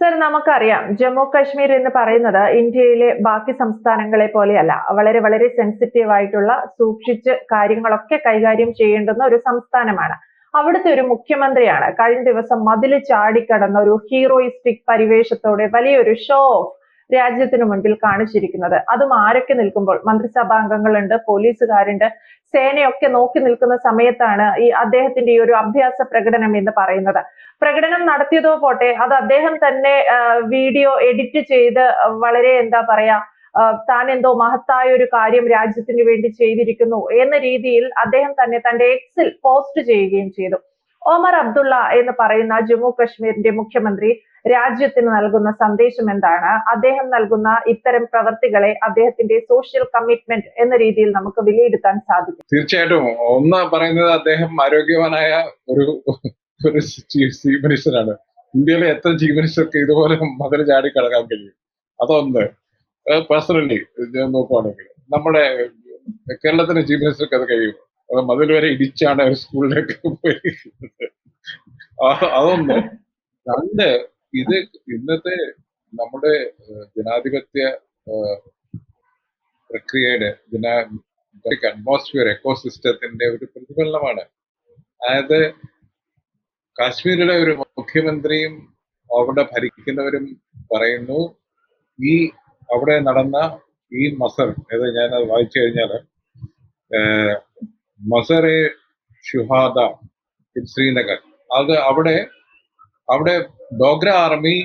Sir നമുക്കറിയാം. ജമ്മു കാശ്മീർ എന്ന് പറയുന്നത് ഇന്ത്യയിലെ ബാക്കി സംസ്ഥാനങ്ങളെ പോലെയല്ല. വളരെ വളരെ സെൻസിറ്റീവ് ആയിട്ടുള്ള സൂക്ഷിച്ച് കാര്യങ്ങളൊക്കെ കൈകാര്യം ചെയ്യേണ്ടുന്ന ഒരു സംസ്ഥാനമാണ്. അവിടുത്തെ ഒരു മുഖ്യമന്ത്രിയാണ്. കഴിഞ്ഞ ദിവസം മതിൽ ചാടിക്കടന്ന ഒരു ഹീറോയിസ്റ്റിക് പരിവേഷത്തോടെ വലിയൊരു ഷോ ഓഫ് രാജ്യത്തിന് മുൻപിൽ കാണിച്ചിരിക്കുന്നത്. അതും ആരൊക്കെ നിൽക്കുമ്പോൾ? മന്ത്രിസഭാംഗങ്ങളുണ്ട് പോലീസുകാരുണ്ട്. സേനയൊക്കെ നോക്കി നിൽക്കുന്ന സമയത്താണ് ഈ അദ്ദേഹത്തിന്റെ ഈ ഒരു അഭ്യാസ പ്രകടനം എന്ന് പറയുന്നത്. പ്രകടനം നടത്തിയതോ പോട്ടെ അത് അദ്ദേഹം തന്നെ വീഡിയോ എഡിറ്റ് ചെയ്ത് വളരെ എന്താ പറയാ താൻ എന്തോ മഹത്തായ ഒരു കാര്യം രാജ്യത്തിന് വേണ്ടി ചെയ്തിരിക്കുന്നു എന്ന രീതിയിൽ അദ്ദേഹം തന്നെ തന്റെ എക്സിൽ പോസ്റ്റ് ചെയ്യുകയും ചെയ്തു. ഒമർ അബ്ദുള്ള എന്ന് പറയുന്ന ജമ്മു കശ്മീരിന്റെ മുഖ്യമന്ത്രി രാജ്യത്തിന് നൽകുന്ന സന്ദേശം എന്താണ്? അദ്ദേഹം നൽകുന്ന ഇത്തരം പ്രവർത്തികളെ അദ്ദേഹത്തിന്റെ സോഷ്യൽ കമ്മിറ്റ്മെന്റ് എന്ന രീതിയിൽ നമുക്ക് വിലയിരുത്താൻ സാധിക്കും. തീർച്ചയായിട്ടും. ഒന്ന് പറയുന്നത് അദ്ദേഹം ആരോഗ്യവാനായ ഒരു ഒരു ചീഫ് മിനിസ്റ്ററാണ്. ഇന്ത്യയിലെ എത്ര ചീഫ് മിനിസ്റ്റർക്ക് ഇതുപോലെ മതിൽ ചാടി കടക്കാൻ കഴിയും? അതൊന്ന്. പേഴ്സണലി നോക്കുവാണെങ്കിൽ നമ്മുടെ കേരളത്തിലെ ചീഫ് മിനിസ്റ്റർക്ക് അത് കഴിയും മതിൽ വരെ ഇടിച്ചാണ് സ്കൂളിലേക്ക് ആ- അതൊന്ന് രണ്ട് ഇത് ഇന്നത്തെ നമ്മുടെ ജനാധിപത്യ പ്രക്രിയയുടെ ജനാ അറ്റ്മോസ്ഫിയർ എക്കോസിസ്റ്റത്തിന്റെ ഒരു പ്രതിഫലനമാണ്. അതായത് കാശ്മീരിലെ ഒരു മുഖ്യമന്ത്രിയും അവിടെ ഭരിക്കുന്നവരും പറയുന്നു ഈ അവിടെ നടന്ന ഈ മസർ ഏത് ഞാൻ വായിച്ചു കഴിഞ്ഞാൽ മസറെ ഷുഹാദ ശ്രീനഗർ. അത് അവിടെ അവിടെ ഡോഗ്ര ആർമി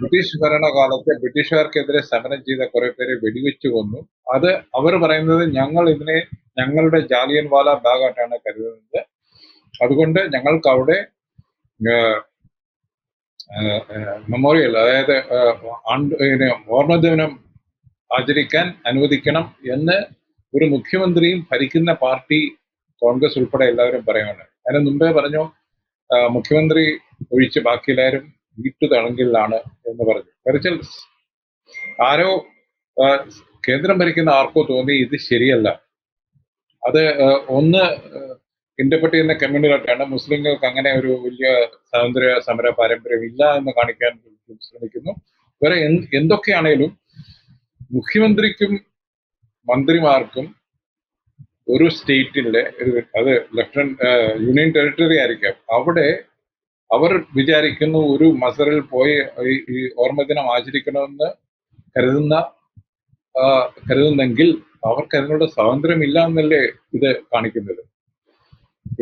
ബ്രിട്ടീഷ് ഭരണകാലത്ത് ബ്രിട്ടീഷുകാർക്കെതിരെ സമരം ചെയ്ത കുറെ പേരെ വെടിവെച്ചു കൊന്നു. അത് അവർ പറയുന്നത് ഞങ്ങൾ ഇതിനെ ഞങ്ങളുടെ ജാലിയൻ വാല ബാഗായിട്ടാണ് കരുതുന്നത്. അതുകൊണ്ട് ഞങ്ങൾക്ക് അവിടെ മെമ്മോറിയൽ അതായത് ഓർമ്മദിനം ആചരിക്കാൻ അനുവദിക്കണം എന്ന് ഒരു മുഖ്യമന്ത്രിയും ഭരിക്കുന്ന പാർട്ടി കോൺഗ്രസ് ഉൾപ്പെടെ എല്ലാവരും പറയുകയാണ് അതിന് മുമ്പേ പറഞ്ഞു മുഖ്യമന്ത്രി ഒഴിച്ച് ബാക്കി എല്ലാവരും വീട്ടുതടങ്കലിലാണ് എന്ന് പറഞ്ഞു. കരച്ചൽ ആരോ കേന്ദ്രം ഭരിക്കുന്ന ആർക്കോ തോന്നി ഇത് ശരിയല്ല. അത് ഒന്ന് ഇന്റർപ്രറ്റ് ചെയ്യുന്ന കമ്മ്യൂണിറ്റിയാണ്. മുസ്ലിങ്ങൾക്ക് അങ്ങനെ ഒരു വലിയ സ്വാതന്ത്ര്യ സമര പാരമ്പര്യം ഇല്ല എന്ന് കാണിക്കാൻ ശ്രമിക്കുന്നു. വേറെ എന്ത് എന്തൊക്കെയാണേലും മുഖ്യമന്ത്രിക്കും മന്ത്രിമാർക്കും ഒരു സ്റ്റേറ്റിലെ അത് ലെഫ്റ്റനന്റ് യൂണിയൻ ടെറിട്ടറി ആയിരിക്കാം. അവിടെ അവർ വിചാരിക്കുന്നു ഒരു മസറിൽ പോയി ഈ ഓർമ്മദിനം ആചരിക്കണമെന്ന് കരുതുന്ന കരുതുന്നെങ്കിൽ അവർക്ക് അതിനുള്ള സ്വാതന്ത്ര്യമില്ല എന്നല്ലേ ഇത് കാണിക്കുന്നത്.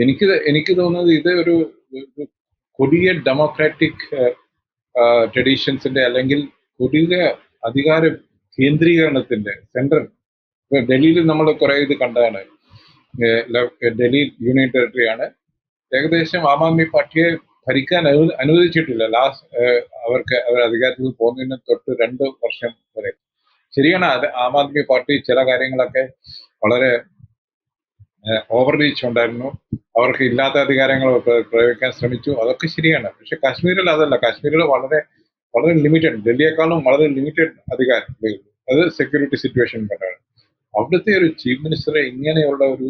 എനിക്ക് എനിക്ക് തോന്നുന്നത് ഇത് ഒരു കൊടിയ ഡെമോക്രാറ്റിക് ട്രഡീഷൻസിന്റെ അല്ലെങ്കിൽ കൊടിയ അധികാര കേന്ദ്രീകരണത്തിന്റെ സെൻട്രൽ ഡൽഹിയിൽ നമ്മൾ കുറെ ഇത് കണ്ടതാണ്. ഡൽഹി യൂണിയൻ ടെറിട്ടറി ആണ്. ഏകദേശം ആം ആദ്മി പാർട്ടിയെ ഭരിക്കാൻ അനു- അനുവദിച്ചിട്ടില്ല. ലാസ്റ്റ് അവർക്ക് അവർ അധികാരത്തിൽ പോകുന്നതിന് തൊട്ട് രണ്ട് വർഷം വരെ. ശരിയാണ് അത്. ആം ആദ്മി പാർട്ടി ചില കാര്യങ്ങളൊക്കെ വളരെ ഓവർ റീച്ച് ഉണ്ടായിരുന്നു അവർക്ക് ഇല്ലാത്ത അധികാരങ്ങൾ പ്രയോഗിക്കാൻ ശ്രമിച്ചു. അതൊക്കെ ശരിയാണ്. പക്ഷെ കാശ്മീരിൽ അതല്ല. കാശ്മീരിൽ വളരെ വളരെ ലിമിറ്റഡ്. ഡൽഹിയെക്കാളും വളരെ ലിമിറ്റഡ് അധികാരം. അത് സെക്യൂരിറ്റി സിറ്റുവേഷൻ കൊണ്ടാണ് അവിടുത്തെ ഒരു ചീഫ് മിനിസ്റ്ററെ ഇങ്ങനെയുള്ള ഒരു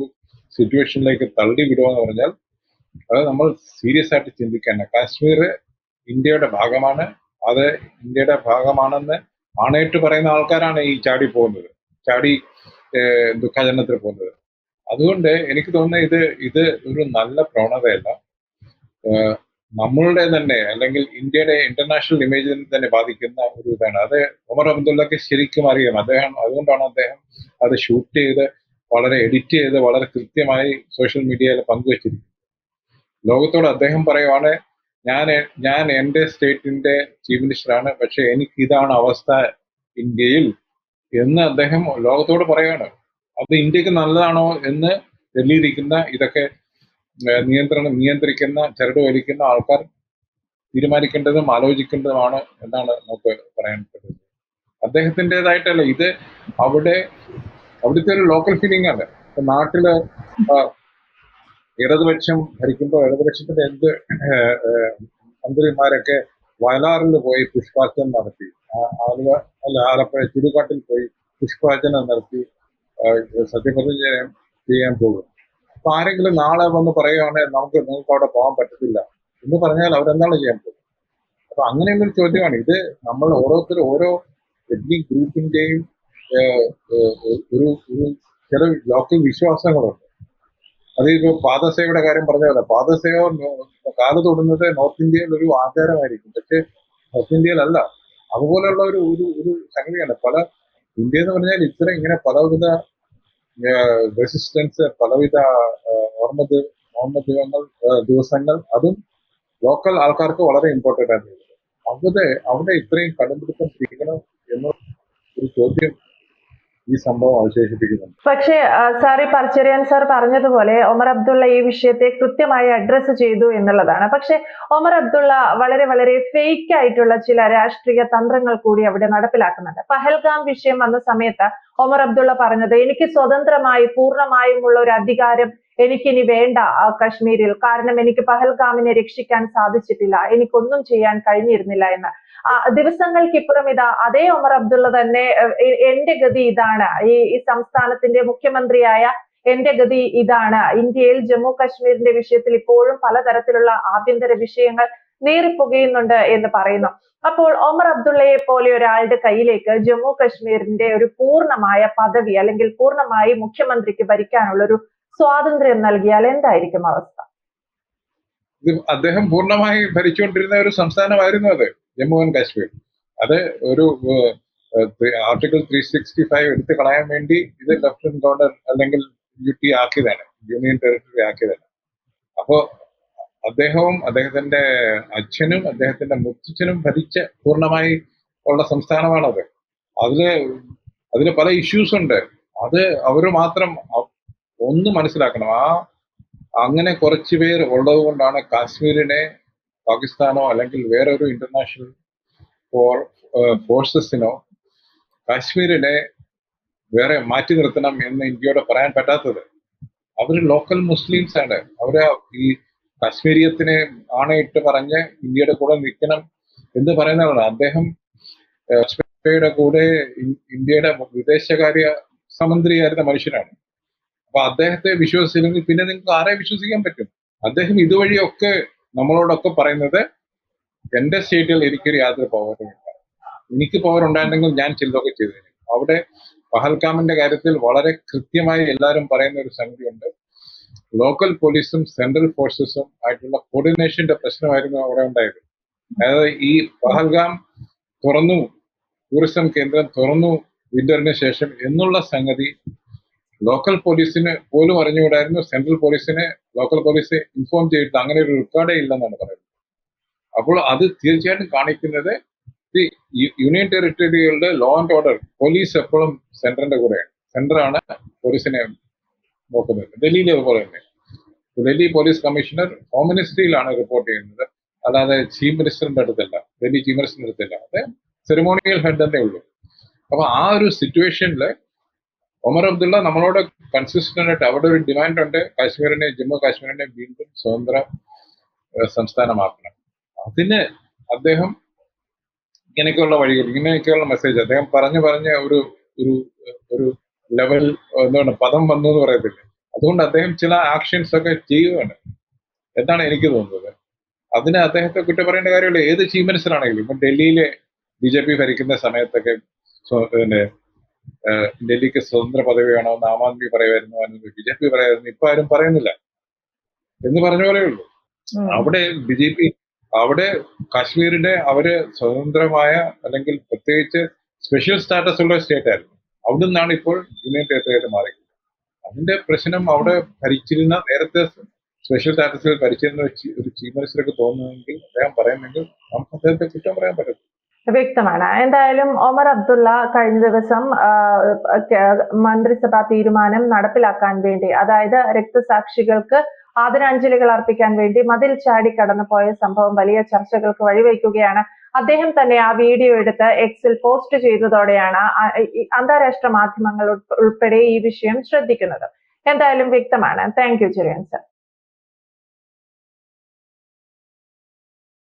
സിറ്റുവേഷനിലേക്ക് തള്ളി വിടുക പറഞ്ഞാൽ അത് നമ്മൾ സീരിയസ് ആയിട്ട് ചിന്തിക്കേണ്ട. കാശ്മീർ ഇന്ത്യയുടെ ഭാഗമാണ്. അത് ഇന്ത്യയുടെ ഭാഗമാണെന്ന് ആണയിട്ട് പറയുന്ന ആൾക്കാരാണ് ഈ ചാടി പോകുന്നത്. ചാടി ദുഃഖാചരണത്തിൽ പോകുന്നത്. അതുകൊണ്ട് എനിക്ക് തോന്നുന്നത് ഇത് ഇത് ഒരു നല്ല പ്രവണതയല്ല. നമ്മളുടെ തന്നെ അല്ലെങ്കിൽ ഇന്ത്യയുടെ ഇന്റർനാഷണൽ ഇമേജിനെ തന്നെ ബാധിക്കുന്ന ഒരു ഇതാണ്. അത് ഒമർ അബ്ദുള്ളക്ക് ശരിക്കും അറിയാം. അദ്ദേഹം അതുകൊണ്ടാണ് അദ്ദേഹം അത് ഷൂട്ട് ചെയ്ത് വളരെ എഡിറ്റ് ചെയ്ത് വളരെ കൃത്യമായി സോഷ്യൽ മീഡിയയിൽ പങ്കുവച്ചിരിക്കുന്നത്. ലോകത്തോട് അദ്ദേഹം പറയുവാണ് ഞാൻ ഞാൻ എന്റെ സ്റ്റേറ്റിന്റെ ചീഫ് മിനിസ്റ്ററാണ് പക്ഷെ എനിക്ക് ഇതാണ് അവസ്ഥ ഇന്ത്യയിൽ എന്ന് അദ്ദേഹം ലോകത്തോട് പറയുകയാണ് അത് ഇന്ത്യയ്ക്ക് നല്ലതാണോ എന്ന് ഡൽഹിയിരിക്കുന്ന ഇതൊക്കെ നിയന്ത്രണം നിയന്ത്രിക്കുന്ന ചരട് വലിക്കുന്ന ആൾക്കാർ തീരുമാനിക്കേണ്ടതും ആലോചിക്കേണ്ടതുമാണ് എന്നാണ് നമുക്ക് പറയാൻ പറ്റുന്നത് അദ്ദേഹത്തിന്റെതായിട്ടല്ല ഇത് അവിടെ അവിടുത്തെ ഒരു ലോക്കൽ ഫീലിംഗ് ആണ്. ഇപ്പൊ നാട്ടിൽ ഇടതുപക്ഷം ഭരിക്കുമ്പോൾ ഇടതുപക്ഷത്തിന്റെ എന്ത് മന്ത്രിമാരൊക്കെ വയലാറിൽ പോയി പുഷ്പാർച്ചന നടത്തി. ആലുവ അല്ല ആലപ്പുഴ ചുടുകാട്ടിൽ പോയി പുഷ്പാർച്ചന നടത്തി സത്യപ്രതിജ്ഞ ചെയ്യാൻ പോകും അപ്പൊ ആരെങ്കിലും നാളെ വന്ന് പറയുകയാണെങ്കിൽ നമുക്ക് നിങ്ങൾക്ക് അവിടെ പോകാൻ പറ്റത്തില്ല. എന്ന് പറഞ്ഞാൽ അവരെന്താണ് ചെയ്യാൻ പോകുന്നത്? അപ്പൊ അങ്ങനെയൊന്നൊരു ചോദ്യമാണ്. ഇത് നമ്മൾ ഓരോരുത്തരും ഓരോ എത്നിക് ഗ്രൂപ്പിന്റെയും ഒരു ഒരു ചില ലോക്കൽ വിശ്വാസങ്ങളുണ്ട്. അതിപ്പോ പാദസേവയുടെ കാര്യം പറഞ്ഞ പോലെ പാദസേവ കാൽ തൊടുന്നത് നോർത്ത് ഇന്ത്യയിൽ ഒരു ആചാരമായിരിക്കും. പക്ഷെ നോർത്ത് ഇന്ത്യയിലല്ല അതുപോലെയുള്ള ഒരു ഒരു ഒരു സംഗതിയാണ്. പല ഇന്ത്യ എന്ന് പറഞ്ഞാൽ ഇത്ര ഇങ്ങനെ പലവിധ റെസിസ്റ്റൻസ് പലവിധ ഓർമ്മ ഓർമ്മ ദിവങ്ങൾ ദിവസങ്ങൾ അതും ലോക്കൽ ആൾക്കാർക്ക് വളരെ ഇമ്പോർട്ടന്റ് ആണ് അവിടെ അവിടെ ഇത്രയും കടുംപിടുത്തം ചെയ്യണം എന്ന ഒരു ചോദ്യം ഈ സംഭവം അവശേഷിപ്പിക്കുന്നുണ്ട്. പക്ഷേ സാർ ഈ പർച്ചറിയാൻ സാർ പറഞ്ഞതുപോലെ ഒമർ അബ്ദുള്ള ഈ വിഷയത്തെ കൃത്യമായി അഡ്രസ്സ് ചെയ്തു എന്നുള്ളതാണ്. പക്ഷെ ഒമർ അബ്ദുള്ള വളരെ വളരെ ഫേക്ക് ആയിട്ടുള്ള ചില രാഷ്ട്രീയ തന്ത്രങ്ങൾ കൂടി അവിടെ നടപ്പിലാക്കുന്നുണ്ട്. പഹൽഗാം വിഷയം വന്ന സമയത്ത് ഒമർ അബ്ദുള്ള പറഞ്ഞത് എനിക്ക് സ്വതന്ത്രമായി പൂർണമായും ഉള്ള ഒരു അധികാരം എനിക്കിനി വേണ്ട ആ കശ്മീരിൽ. കാരണം എനിക്ക് പഹൽഗാമിനെ രക്ഷിക്കാൻ സാധിച്ചിട്ടില്ല. എനിക്കൊന്നും ചെയ്യാൻ കഴിഞ്ഞിരുന്നില്ല എന്ന്. ദിവസങ്ങൾക്കിപ്പുറം ഇതാ അതേ ഒമർ അബ്ദുള്ള തന്നെ എന്റെ ഗതി ഇതാണ്. ഈ ഈ സംസ്ഥാനത്തിന്റെ മുഖ്യമന്ത്രിയായ എന്റെ ഗതി ഇതാണ്. ഇന്ത്യയിൽ ജമ്മു കശ്മീരിന്റെ വിഷയത്തിൽ ഇപ്പോഴും പലതരത്തിലുള്ള ആഭ്യന്തര വിഷയങ്ങൾ നേറിപ്പുകയുന്നുണ്ട് എന്ന് പറയുന്നു. അപ്പോൾ ഒമർ അബ്ദുള്ളയെ പോലെ ഒരാളുടെ കയ്യിലേക്ക് ജമ്മു കശ്മീരിന്റെ ഒരു പൂർണമായ പദവി അല്ലെങ്കിൽ പൂർണമായി മുഖ്യമന്ത്രിക്ക് ഭരിക്കാനുള്ള ഒരു സ്വാതന്ത്ര്യം നൽകിയാൽ എന്തായിരിക്കും അവസ്ഥ? അദ്ദേഹം പൂർണമായി ഭരിച്ചുകൊണ്ടിരുന്ന ഒരു സംസ്ഥാനമായിരുന്നു അത് ജമ്മു ആൻഡ് കാശ്മീർ. അത് ഒരു ആർട്ടിക്കിൾ ത്രീ സിക്സ്റ്റി ഫൈവ് എടുത്ത് കളയാൻ വേണ്ടി ഇത് ലഫ്റ്റനന്റ് ഗവർണർ അല്ലെങ്കിൽ യു ടി ആക്കിയതാണ് യൂണിയൻ ടെറിട്ടറി ആക്കിയതാണ്. അപ്പോ അദ്ദേഹവും അദ്ദേഹത്തിന്റെ അച്ഛനും അദ്ദേഹത്തിന്റെ മുത്തച്ഛനും ഭരിച്ച പൂർണമായി ഉള്ള സംസ്ഥാനമാണത്. അതിൽ അതിന് പല ഇഷ്യൂസ് ഉണ്ട്. അത് അവർ മാത്രം ഒന്ന് മനസ്സിലാക്കണം. ആ അങ്ങനെ കുറച്ച് പേർ ഉള്ളത് കൊണ്ടാണ് കാശ്മീരിനെ പാകിസ്ഥാനോ അല്ലെങ്കിൽ വേറെ ഒരു ഇന്റർനാഷണൽ ഫോർ ഫോഴ്സസിനോ കാശ്മീരിനെ വേറെ മാറ്റി നിർത്തണം എന്ന് ഇന്ത്യയോട് പറയാൻ പറ്റാത്തത്. അവർ ലോക്കൽ മുസ്ലിംസ് ആണ്. അവർ ഈ കാശ്മീരിയത്തിനെ ആണയിട്ട് പറഞ്ഞ് ഇന്ത്യയുടെ കൂടെ നിൽക്കണം എന്ന് പറയുന്നതാണ് അദ്ദേഹം ഏഹ്, കൂടെ ഇന്ത്യയുടെ വിദേശകാര്യ സമന്ത്രിയായിരുന്ന മനുഷ്യനാണ്. അപ്പൊ അദ്ദേഹത്തെ വിശ്വസിച്ചില്ലെങ്കിൽ പിന്നെ നിങ്ങൾക്ക് ആരെ വിശ്വസിക്കാൻ പറ്റും? അദ്ദേഹം ഇതുവഴിയൊക്കെ നമ്മളോടൊക്കെ പറയുന്നത് എന്റെ സ്റ്റേറ്റിൽ എനിക്കൊരു യാതൊരു പവറും ഇല്ല. എനിക്ക് പവർ ഉണ്ടായിരുന്നെങ്കിൽ ഞാൻ ചിലതൊക്കെ ചെയ്തു അവിടെ പഹൽഗാമിന്റെ കാര്യത്തിൽ വളരെ കൃത്യമായി എല്ലാവരും പറയുന്ന ഒരു സംഗതി ഉണ്ട്. ലോക്കൽ പോലീസും സെൻട്രൽ ഫോഴ്സസും ആയിട്ടുള്ള കോർഡിനേഷന്റെ പ്രശ്നമായിരുന്നു അവിടെ ഉണ്ടായത്. അതായത് ഈ പഹൽഗാം തുറന്നു ടൂറിസം കേന്ദ്രം തുറന്നു വിന്ററിന് ശേഷം എന്നുള്ള സംഗതി ലോക്കൽ പോലീസിന് പോലും അറിഞ്ഞുകൂടായിരുന്നു. സെൻട്രൽ പോലീസിനെ ലോക്കൽ പോലീസ് ഇൻഫോം ചെയ്തിട്ട് അങ്ങനെ ഒരു റെക്കോർഡേ ഇല്ലെന്നാണ് പറയുന്നത്. അപ്പോൾ അത് തീർച്ചയായിട്ടും കാണിക്കുന്നത് യൂണിയൻ ടെറിട്ടറികളുടെ ലോ ആൻഡ് ഓർഡർ പോലീസ് എപ്പോഴും സെൻട്രലിന്റെ കൂടെയാണ്. സെൻട്രാണ് പോലീസിനെ നോക്കുന്നത്. ഡൽഹിയിലെ അതുപോലെ തന്നെ. ഡൽഹി പോലീസ് കമ്മീഷണർ ഹോം മിനിസ്ട്രിയിലാണ് റിപ്പോർട്ട് ചെയ്യുന്നത്. അല്ലാതെ ചീഫ് മിനിസ്റ്ററിന്റെ അടുത്തല്ല. ഡൽഹി ചീഫ് മിനിസ്റ്ററിന്റെ അടുത്തല്ല. അത് സെറിമോണിയൽ ഹെഡ് തന്നെ ഉള്ളൂ. അപ്പൊ ആ ഒരു സിറ്റുവേഷനിൽ ഒമർ അബ്ദുള്ള നമ്മളോട് കൺസിസ്റ്റന്റ് ആയിട്ട് അവിടെ ഒരു ഡിമാൻഡ് ഉണ്ട്. കാശ്മീരിനെ ജമ്മു കാശ്മീരിനെ വീണ്ടും സ്വതന്ത്ര സംസ്ഥാനമാക്കണം. അതിന് അദ്ദേഹം ഇങ്ങനെയൊക്കെയുള്ള വഴികൾ ഇങ്ങനെയൊക്കെയുള്ള മെസ്സേജ് അദ്ദേഹം പറഞ്ഞു പറഞ്ഞ ഒരു ഒരു ഒരു ലെവൽ എന്താണ് പദം വന്നു എന്ന് പറയത്തില്ല. അതുകൊണ്ട് അദ്ദേഹം ചില ആക്ഷൻസ് ഒക്കെ ചെയ്യുകയാണ് എന്നാണ് എനിക്ക് തോന്നുന്നത്. അതിന് അദ്ദേഹത്തെ കുറ്റം പറയേണ്ട കാര്യമില്ല. ഏത് ചീഫ് മിനിസ്റ്റർ ആണെങ്കിലും ഇപ്പൊ ഡൽഹിയിലെ ബി ജെ പി ഭരിക്കുന്ന സമയത്തൊക്കെ പിന്നെ ഡൽഹിക്ക് സ്വതന്ത്ര പദവി വേണമെന്ന് ആം ആദ്മി പറയുമായിരുന്നു അല്ലെങ്കിൽ ബി ജെ പി പറയുമായിരുന്നു ഇപ്പൊ ആരും പറയുന്നില്ല. എന്ന് പറഞ്ഞ പോലെ ഉള്ളൂ. അവിടെ ബി ജെ പി അവിടെ കാശ്മീരിന്റെ അവർ സ്വതന്ത്രമായ അല്ലെങ്കിൽ പ്രത്യേകിച്ച് സ്പെഷ്യൽ സ്റ്റാറ്റസ് ഉള്ള സ്റ്റേറ്റ് ആയിരുന്നു. അവിടെ നിന്നാണ് ഇപ്പോൾ യൂണിയൻ ടെറിട്ടറി ആയിട്ട് മാറി അതിന്റെ പ്രശ്നം അവിടെ ഭരിച്ചിരുന്ന നേരത്തെ സ്പെഷ്യൽ സ്റ്റാറ്റസിൽ ഭരിച്ചിരുന്ന ഒരു ചീഫ് മിനിസ്റ്റർക്ക് തോന്നുന്നെങ്കിൽ അദ്ദേഹം പറയുന്നെങ്കിൽ നമുക്ക് അദ്ദേഹത്തെ കുറ്റം പറയാൻ പറ്റും വ്യക്തമാണ്. എന്തായാലും ഒമർ അബ്ദുള്ള കഴിഞ്ഞ ദിവസം മന്ത്രിസഭാ തീരുമാനം നടപ്പിലാക്കാൻ വേണ്ടി അതായത് രക്തസാക്ഷികൾക്ക് ആദരാഞ്ജലികൾ അർപ്പിക്കാൻ വേണ്ടി മതിൽ ചാടി കടന്നുപോയ സംഭവം വലിയ ചർച്ചകൾക്ക് വഴിവെക്കുകയാണ്. അദ്ദേഹം തന്നെ ആ വീഡിയോ എടുത്ത് എക്സിൽ പോസ്റ്റ് ചെയ്തതോടെയാണ് അന്താരാഷ്ട്ര മാധ്യമങ്ങൾ ഉൾപ്പെടെ ഈ വിഷയം ശ്രദ്ധിക്കുന്നത്. എന്തായാലും വ്യക്തമാണ്. Thank you Cherian sir